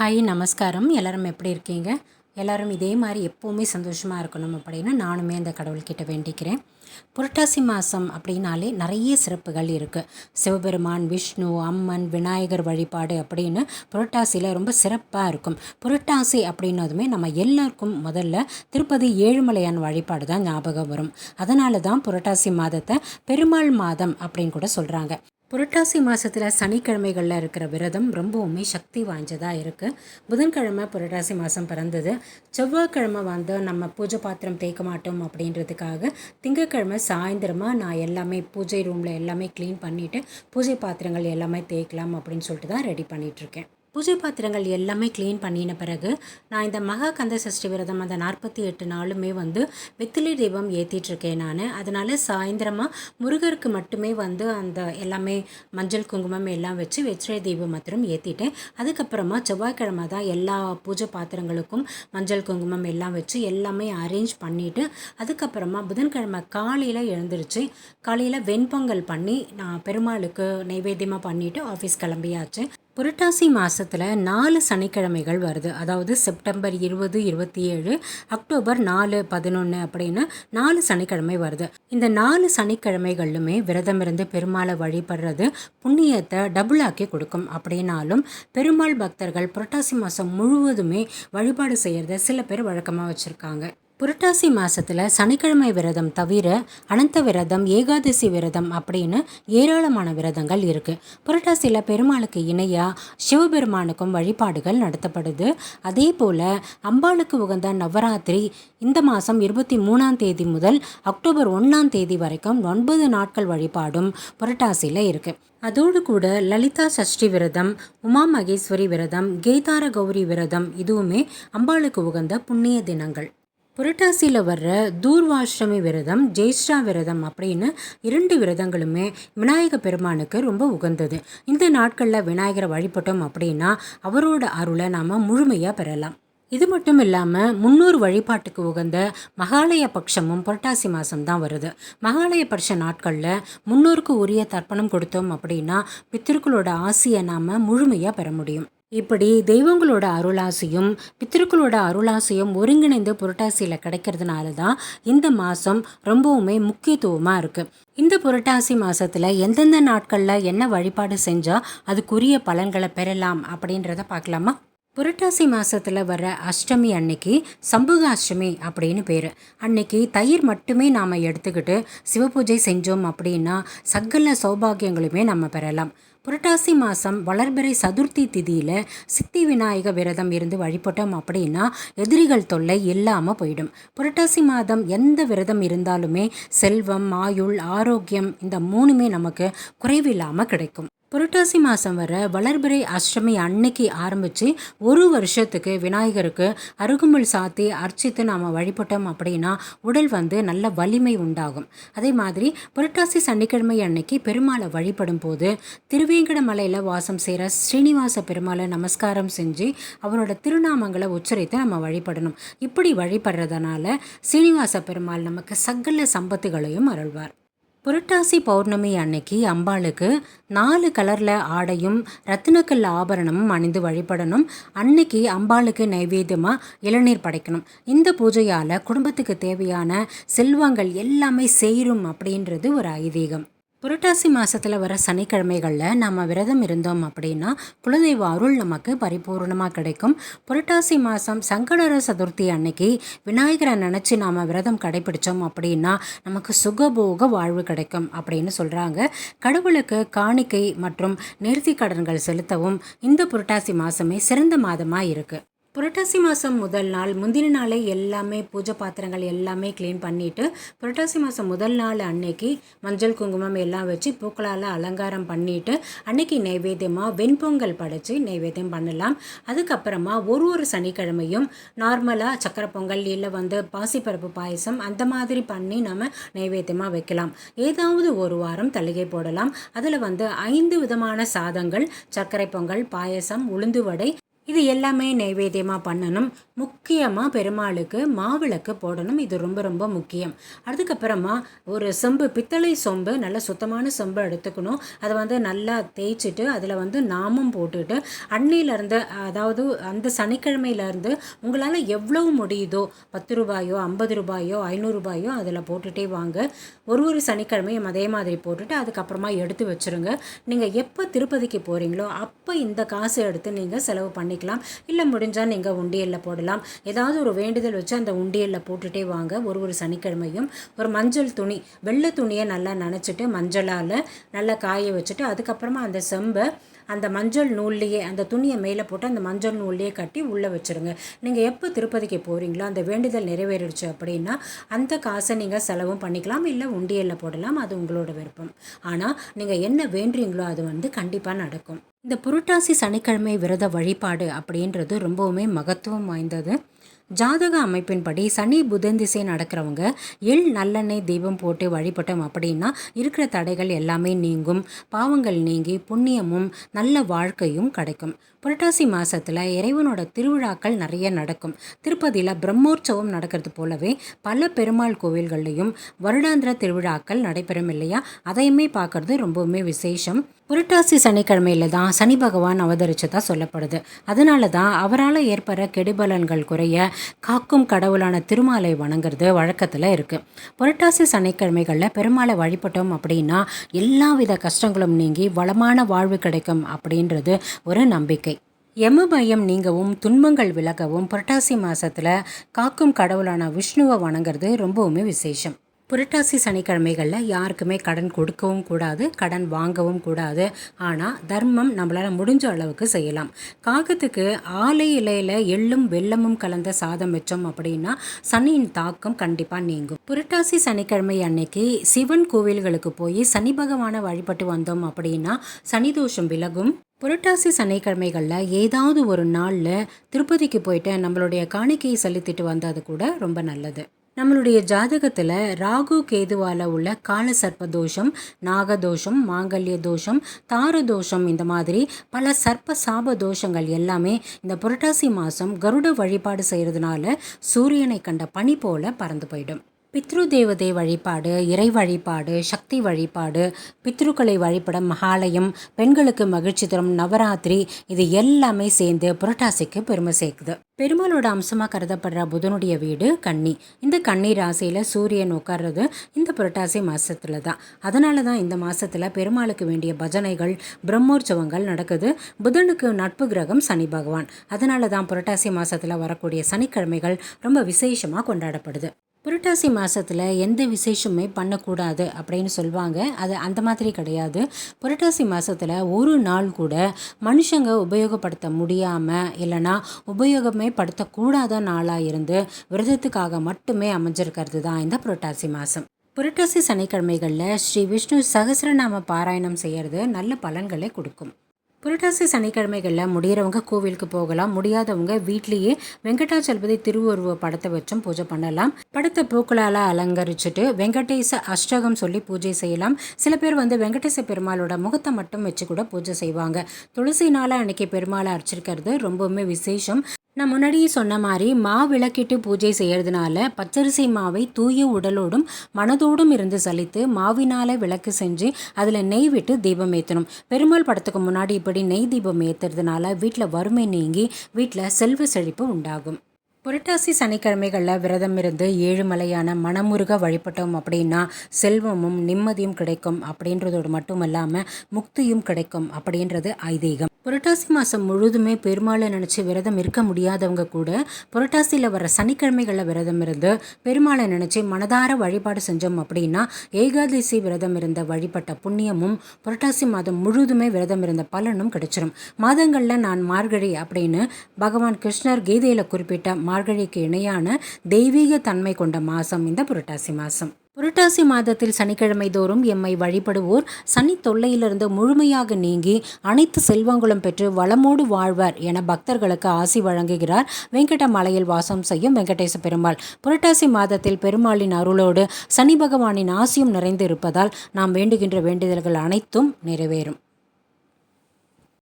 Hi நமஸ்காரம். எல்லாரும் எப்படி இருக்கீங்க? எல்லோரும் இதே மாதிரி எப்போவுமே சந்தோஷமாக இருக்கணும் அப்படின்னு நானுமே அந்த கடவுள்கிட்ட வேண்டிக்கிறேன். புரட்டாசி மாதம் அப்படின்னாலே நிறைய சிறப்புகள் இருக்குது சிவபெருமான் விஷ்ணு அம்மன் விநாயகர் வழிபாடு அப்படின்னு புரட்டாசியில் ரொம்ப சிறப்பாக இருக்கும். புரட்டாசி அப்படின்னதுமே நம்ம எல்லாருக்கும் முதல்ல திருப்பதி ஏழுமலையான் வழிபாடு தான் ஞாபகம் வரும். அதனால தான் புரட்டாசி மாதத்தை பெருமாள் மாதம் அப்படின்னு கூட சொல்கிறாங்க புரட்டாசி மாதத்தில் சனிக்கிழமைகளில் இருக்கிற விரதம் ரொம்பவுமே சக்தி வாய்ந்ததாக இருக்குது புதன்கிழமை புரட்டாசி மாதம் பிறந்தது. செவ்வாய்க்கிழமை வந்து நம்ம பூஜை பாத்திரம் தேய்க்க மாட்டோம் அப்படின்றதுக்காக திங்கக்கிழமை சாயந்தரமாக நான் எல்லாமே பூஜை ரூமில் எல்லாமே க்ளீன் பண்ணிவிட்டு பூஜை பாத்திரங்கள் எல்லாமே தேய்க்கலாம் அப்படின்னு சொல்லிட்டு தான் ரெடி பண்ணிகிட்ருக்கேன் பூஜை பாத்திரங்கள் எல்லாமே க்ளீன் பண்ணின பிறகு நான் இந்த மகா கந்த சஷ்டி விரதம் அந்த நாற்பத்தி எட்டு நாளுமே வந்து வெத்திலி தீபம் ஏற்றிட்டுருக்கேன் நான். அதனால் சாயந்தரமாக முருகருக்கு மட்டுமே வந்து அந்த எல்லாமே மஞ்சள் குங்குமம் எல்லாம் வச்சு வெற்றிலை தீபம் மாத்திரம் ஏற்றிட்டேன் அதுக்கப்புறமா செவ்வாய்க்கிழமை தான் எல்லா பூஜை பாத்திரங்களுக்கும் மஞ்சள் குங்குமம் எல்லாம் வச்சு எல்லாமே அரேஞ்ச் பண்ணிவிட்டு அதுக்கப்புறமா புதன்கிழமை காலையில் எழுந்துருச்சு காலையில் வெண்பொங்கல் பண்ணி நான் பெருமாளுக்கு நைவேத்தியமாக பண்ணிவிட்டு ஆஃபீஸ் கிளம்பியாச்சு. புரட்டாசி மாதத்தில் நாலு சனிக்கிழமைகள் வருது. அதாவது செப்டம்பர் இருபது இருபத்தி ஏழு அக்டோபர் நாலு பதினொன்று அப்படின்னு நாலு சனிக்கிழமை வருது. இந்த நாலு சனிக்கிழமைகளிலுமே விரதம் இருந்து பெருமாளை வழிபடுறது புண்ணியத்தை டபுளாக்கி கொடுக்கும். அப்படின்னாலும் பெருமாள் பக்தர்கள் புரட்டாசி மாதம் முழுவதுமே வழிபாடு செய்கிறத சில பேர் வழக்கமாக வச்சுருக்காங்க. புரட்டாசி மாதத்தில் சனிக்கிழமை விரதம் தவிர அனந்த விரதம் ஏகாதசி விரதம் அப்படின்னு ஏராளமான விரதங்கள் இருக்குது புரட்டாசியில் பெருமாளுக்கு இணையாக சிவபெருமானுக்கும் வழிபாடுகள் நடத்தப்படுது. அதே போல் அம்பாளுக்கு உகந்த நவராத்திரி இந்த மாதம் இருபத்தி மூணாம் தேதி முதல் அக்டோபர் ஒன்றாம் தேதி வரைக்கும் ஒன்பது நாட்கள் வழிபாடும் புரட்டாசியில் இருக்குது அதோடு கூட லலிதா சஷ்டி விரதம் உமா மகேஸ்வரி விரதம் கேதார கௌரி விரதம் இதுவுமே அம்பாளுக்கு உகந்த புண்ணிய தினங்கள். புரட்டாசியில் வர்ற தூர்வாஷ்டமி விரதம் ஜெய்ஷ்டா விரதம் அப்படின்னு இரண்டு விரதங்களுமே விநாயக பெருமானுக்கு ரொம்ப உகந்தது. இந்த நாட்களில் விநாயகரை வழிபட்டோம் அப்படின்னா அவரோட அருளை நாம் முழுமையாக பெறலாம். இது மட்டும் இல்லாமல் முன்னூறு வழிபாட்டுக்கு உகந்த மகாலய பட்சமும் புரட்டாசி மாதம் தான் வருது. மகாலய பட்ச நாட்களில் முன்னூறுக்கு உரிய தர்ப்பணம் கொடுத்தோம் அப்படின்னா பித்திருக்களோட ஆசையை நாம் முழுமையாக பெற முடியும். இப்படி தெய்வங்களோட அருளாசையும் பித்திருக்களோட அருளாசையும் ஒருங்கிணைந்து புரட்டாசியில் கிடைக்கிறதுனால தான் இந்த மாதம் ரொம்பவுமே முக்கியத்துவமாக இருக்குது இந்த புரட்டாசி மாதத்தில் எந்தெந்த நாட்களில் என்ன வழிபாடு செஞ்சால் அதுக்குரிய பலன்களை பெறலாம் அப்படின்றத பார்க்கலாமா? புரட்டாசி மாதத்தில் வர அஷ்டமி அன்னைக்கு சம்புக அஷ்டமி அப்படின்னு பேர். அன்னைக்கு தயிர் மட்டுமே நாம் எடுத்துக்கிட்டு சிவபூஜை செஞ்சோம் அப்படின்னா சகல சௌபாகியங்களுமே நம்ம பெறலாம். புரட்டாசி மாதம் வளர்பிறை சதுர்த்தி திதியில் சித்தி விநாயக விரதம் இருந்து வழிபட்டோம் அப்படின்னா எதிரிகள் தொல்லை இல்லாமல் போயிடும். புரட்டாசி மாதம் எந்த விரதம் இருந்தாலுமே செல்வம் ஆயுள் ஆரோக்கியம் இந்த மூணுமே நமக்கு குறைவில்லாமல் கிடைக்கும். புரட்டாசி மாதம் வர வளர்பிறை அஷ்டமி அன்னைக்கு ஆரம்பித்து ஒரு வருஷத்துக்கு விநாயகருக்கு அருகுமல் சாத்தி அர்ச்சித்து நாம் வழிபட்டோம் அப்படின்னா உடல் வந்து நல்ல வலிமை உண்டாகும். அதே மாதிரி புரட்டாசி சனிக்கிழமை அன்னைக்கு பெருமாளை வழிபடும் போது திருவேங்கடமலையில் வாசம் செய்கிற ஸ்ரீனிவாச பெருமாளை நமஸ்காரம் செஞ்சு அவரோட திருநாமங்களை உச்சரித்து நம்ம வழிபடணும். இப்படி வழிபடுறதுனால ஸ்ரீனிவாச பெருமாள் நமக்கு சகல சம்பத்துகளையும் அருள்வார். புரட்டாசி பௌர்ணமி அன்னைக்கு அம்பாளுக்கு நாலு கலரில் ஆடையும் ரத்தினக்கல் ஆபரணமும் அணிந்து வழிபடணும். அன்னைக்கு அம்பாளுக்கு நைவேத்தியமாக இளநீர் படைக்கணும். இந்த பூஜையால் குடும்பத்துக்கு தேவையான செல்வங்கள் எல்லாமே சேரும் அப்படின்றது ஒரு ஐதீகம். புரட்டாசி மாதத்தில் வர சனிக்கிழமைகளில் நம்ம விரதம் இருந்தோம் அப்படின்னா குலதெய்வ அருள் நமக்கு பரிபூர்ணமாக கிடைக்கும். புரட்டாசி மாதம் சங்கடர சதுர்த்தி அன்னைக்கு விநாயகரை நினச்சி நாம் விரதம் கடைபிடித்தோம் அப்படின்னா நமக்கு சுகபோக வாழ்வு கிடைக்கும் அப்படின்னு சொல்கிறாங்க கடவுளுக்கு காணிக்கை மற்றும் நேர்த்தி கடன்கள் செலுத்தவும் இந்த புரட்டாசி மாதமே சிறந்த மாதமாக இருக்குது புரட்டாசி மாதம் முதல் நாள் முந்தின நாளே எல்லாமே பூஜை பாத்திரங்கள் எல்லாமே க்ளீன் பண்ணிவிட்டு புரட்டாசி மாதம் முதல் நாள் அன்னைக்கு மஞ்சள் குங்குமம் எல்லாம் வச்சு பூக்களால் அலங்காரம் பண்ணிவிட்டு அன்னைக்கு நைவேத்தியமாக வெண்பொங்கல் படைச்சி நைவேத்தியம் பண்ணலாம். அதுக்கப்புறமா ஒரு ஒரு சனிக்கிழமையும் நார்மலாக சக்கரை பொங்கல் இல்லை வந்து பாசிப்பருப்பு பாயசம் அந்த மாதிரி பண்ணி நம்ம நைவேத்தியமாக வைக்கலாம். ஏதாவது ஒரு வாரம் தள்ளிகை போடலாம். அதில் வந்து ஐந்து விதமான சாதங்கள் சர்க்கரை பொங்கல் பாயசம் உளுந்து வடை இது எல்லாமே நைவேத்தியமாக பண்ணணும். முக்கியமாக பெருமாளுக்கு மாவிளக்கு போடணும். இது ரொம்ப ரொம்ப முக்கியம். அதுக்கப்புறமா ஒரு செம்பு பித்தளை சொம்பு நல்ல சுத்தமான செம்பு எடுத்துக்கணும். அதை வந்து நல்லா தேய்ச்சிட்டு அதில் வந்து நாமம் போட்டுட்டு அன்னையிலேருந்து அதாவது அந்த சனிக்கிழமையிலேருந்து உங்களால் எவ்வளவு முடியுதோ பத்து ரூபாயோ ஐம்பது ரூபாயோ ஐநூறு ரூபாயோ அதில் போட்டுகிட்டே வாங்க. ஒரு ஒரு சனிக்கிழமையும் அதே மாதிரி போட்டுட்டு அதுக்கப்புறமா எடுத்து வச்சுருங்க. நீங்கள் எப்போ திருப்பதிக்கு போகிறீங்களோ அப்போ இந்த காசு எடுத்து நீங்கள் செலவு பண்ணிக்கலாம் இல்லை முடிஞ்சால் நீங்கள் உண்டியலில் போடலாம். ஏதாவது ஒரு வேண்டுதல் வச்சு அந்த உண்டியலில் போட்டுகிட்டே வாங்க. ஒரு ஒரு சனிக்கிழமையும் ஒரு மஞ்சள் துணி வெள்ளை துணியை நல்லா நனைச்சிட்டு மஞ்சளால் நல்லா காய வச்சுட்டு அதுக்கப்புறமா அந்த செம்பை அந்த மஞ்சள் நூல்லையே அந்த துணியை மேலே போட்டு அந்த மஞ்சள் நூல்லையே கட்டி உள்ளே வச்சுருங்க. நீங்கள் எப்போ திருப்பதிக்கு போகிறீங்களோ அந்த வேண்டுதல் நிறைவேறிடுச்சு அப்படின்னா அந்த காசை நீங்கள் செலவும் பண்ணிக்கலாம். இல்லை உண்டியலில் போடலாம். அது உங்களோட விருப்பம். ஆனால் நீங்கள் என்ன வேண்டுறீங்களோ அது வந்து கண்டிப்பாக நடக்கும். இந்த புரட்டாசி சனிக்கிழமை விரத வழிபாடு அப்படின்றது ரொம்பவுமே மகத்துவம் வாய்ந்தது. ஜாதக அமைப்பின்படி சனி புதன் திசை நடக்கிறவங்க எள் நல்லெண்ணெய் தீபம் போட்டு வழிபட்டோம் அப்படின்னா இருக்கிற தடைகள் எல்லாமே நீங்கும். பாவங்கள் நீங்கி புண்ணியமும் நல்ல வாழ்க்கையும் கிடைக்கும். புரட்டாசி மாதத்தில் இறைவனோட திருவிழாக்கள் நிறைய நடக்கும். திருப்பதியில் பிரம்மோற்சவம் நடக்கிறது போலவே பல பெருமாள் கோவில்கள்லையும் வருடாந்திர திருவிழாக்கள் நடைபெறும் இல்லையா? அதையுமே பார்க்கறது ரொம்பவுமே விசேஷம். புரட்டாசி சனிக்கிழமையில தான் சனி பகவான் அவதரிச்சதா சொல்லப்படுது. அதனால தான் அவரால் ஏற்படுற கெடுபலன்கள் குறைய காக்கும் கடவுளான திருமாலை வணங்குறது வழக்கத்தில் இருக்குது புரட்டாசி சனிக்கிழமைகளில் பெருமாளை வழிபட்டோம் அப்படின்னா எல்லா வித கஷ்டங்களும் நீங்கி வளமான வாழ்வு கிடைக்கும் அப்படின்றது ஒரு நம்பிக்கை. யம பயம் நீங்கவும் துன்பங்கள் விலகவும் புரட்டாசி மாதத்தில் காக்கும் கடவுளான விஷ்ணுவை வணங்குறது ரொம்பவுமே விசேஷம். புரட்டாசி சனிக்கிழமைகளில் யாருக்குமே கடன் கொடுக்கவும் கூடாது கடன் வாங்கவும் கூடாது. ஆனால் தர்மம் நம்மளால் முடிஞ்ச அளவுக்கு செய்யலாம். காகத்துக்கு ஆலை இலையில் எள்ளும் வெள்ளமும் கலந்த சாதம் வச்சோம் அப்படின்னா சனியின் தாக்கம் கண்டிப்பாக நீங்கும். புரட்டாசி சனிக்கிழமை அன்னைக்கு சிவன் கோவில்களுக்கு போய் சனி பகவானை வழிபட்டு வந்தோம் அப்படின்னா சனி தோஷம் விலகும். புரட்டாசி சனிக்கிழமைகளில் ஏதாவது ஒரு நாளில் திருப்பதிக்கு போயிட்டு நம்மளுடைய காணிக்கையை செலுத்திட்டு வந்தது கூட ரொம்ப நல்லது. நம்மளுடைய ஜாதகத்தில் ராகு கேதுவால் உள்ள கால சர்ப்ப தோஷம் நாகதோஷம் மாங்கல்ய தோஷம் தார தோஷம் இந்த மாதிரி பல சர்ப்ப சாப தோஷங்கள் எல்லாமே இந்த புரட்டாசி மாதம் கருட வழிபாடு செய்கிறதுனால சூரியனை கண்ட பனி போல பறந்து போயிடும். பித்ரு தேவதை வழிபாடு இறை வழிபாடு சக்தி வழிபாடு பித்ருக்களை வழிபட மகாலயம் பெண்களுக்கு மகிழ்ச்சி தரும் நவராத்திரி இது எல்லாமே சேர்ந்து புரட்டாசிக்கு பெருமை சேர்க்குது. பெருமாளோட அம்சமாக கருதப்படுற புதனுடைய வீடு கன்னி. இந்த கன்னி ராசியில் சூரியன் உட்கார்றது இந்த புரட்டாசி மாதத்தில் தான் அதனால தான் இந்த மாதத்தில் பெருமாளுக்கு வேண்டிய பஜனைகள் பிரம்மோற்சவங்கள் நடக்குது. புதனுக்கு நட்பு கிரகம் சனி பகவான். அதனால தான் புரட்டாசி மாதத்தில் வரக்கூடிய சனிக்கிழமைகள் ரொம்ப விசேஷமாக கொண்டாடப்படுது. புரட்டாசி மாதத்தில் எந்த விசேஷமே பண்ணக்கூடாது அப்படின்னு சொல்லுவாங்க அது அந்த மாதிரி கிடையாது. புரட்டாசி மாதத்தில் ஒரு நாள் கூட மனுஷங்க உபயோகப்படுத்த முடியாமல் இல்லைனா உபயோகமே படுத்தக்கூடாத நாளாக இருந்து விரதத்துக்காக மட்டுமே அமைஞ்சிருக்கிறது தான் இந்த புரட்டாசி மாதம் புரட்டாசி சனிக்கிழமைகளில் ஸ்ரீ விஷ்ணு சகசிரநாம பாராயணம் செய்கிறது நல்ல பலன்களை கொடுக்கும். புரட்டாசி சனிக்கிழமைகளில் முடிகிறவங்க கோவிலுக்கு போகலாம். முடியாதவங்க வீட்லேயே வெங்கடாச்சலபதி திருவுருவ படத்தை வச்சும் பூஜை பண்ணலாம். படத்தை பூக்களால் அலங்கரிச்சுட்டு வெங்கடேச அஷ்டகம் சொல்லி பூஜை செய்யலாம். சில பேர் வந்து வெங்கடேச பெருமாளோட முகத்தை மட்டும் வச்சு கூட பூஜை செய்வாங்க. துளசினால் அன்னைக்கு பெருமாளை அர்ச்சிருக்கிறது ரொம்பவுமே விசேஷம். நான் முன்னாடியே சொன்ன மாதிரி மா விளக்கிட்டு பூஜை செய்கிறதுனால பச்சரிசி மாவை தூய உடலோடும் மனதோடும் இருந்து சலித்து மாவினால் விளக்கு செஞ்சு அதில் நெய் விட்டு தீபம் ஏற்றணும் பெருமாள் படத்துக்கு முன்னாடி இப்படி நெய் தீபம் ஏற்றுறதுனால வீட்டில் வறுமை நீங்கி வீட்டில் செல்வ செழிப்பு உண்டாகும். புரட்டாசி சனிக்கிழமைகளில் விரதம் இருந்து ஏழுமலையான மனமுருக வழிபட்டோம் அப்படின்னா செல்வமும் நிம்மதியும் கிடைக்கும் அப்படின்றதோடு மட்டும் இல்லாமல் முக்தியும் கிடைக்கும் அப்படின்றது ஐதீகம். புரட்டாசி மாதம் முழுதுமே பெருமாளை நினச்சி விரதம் இருக்க முடியாதவங்க கூட புரட்டாசியில் வர சனிக்கிழமைகளில் விரதம் இருந்து பெருமாளை நினச்சி மனதார வழிபாடு செஞ்சோம் அப்படின்னா ஏகாதசி விரதம் இருந்த வழிபட்ட புண்ணியமும் புரட்டாசி மாதம் முழுதுமே விரதம் இருந்த பலனும் கிடைச்சிரும். மாதங்களில் நான் மார்கழி அப்படின்னு பகவான் கிருஷ்ணர் கீதையில் குறிப்பிட்ட மார்கழிக்கு இணையான தெய்வீக தன்மை கொண்ட மாதம் இந்த புரட்டாசி மாதம் புரட்டாசி மாதத்தில் சனிக்கிழமை தோறும் எம்மை வழிபடுவோர் சனி தொல்லையிலிருந்து முழுமையாக நீங்கி அனைத்து செல்வங்களும் பெற்று வளமோடு வாழ்வர் என பக்தர்களுக்கு ஆசி வழங்குகிறார். வெங்கட மலையில் வாசம் செய்யும் வெங்கடேச பெருமாள். புரட்டாசி மாதத்தில் பெருமாளின் அருளோடு சனி பகவானின் ஆசியும் நிறைந்து இருப்பதால் நாம் வேண்டுகின்ற வேண்டுதல்கள் அனைத்தும் நிறைவேறும்.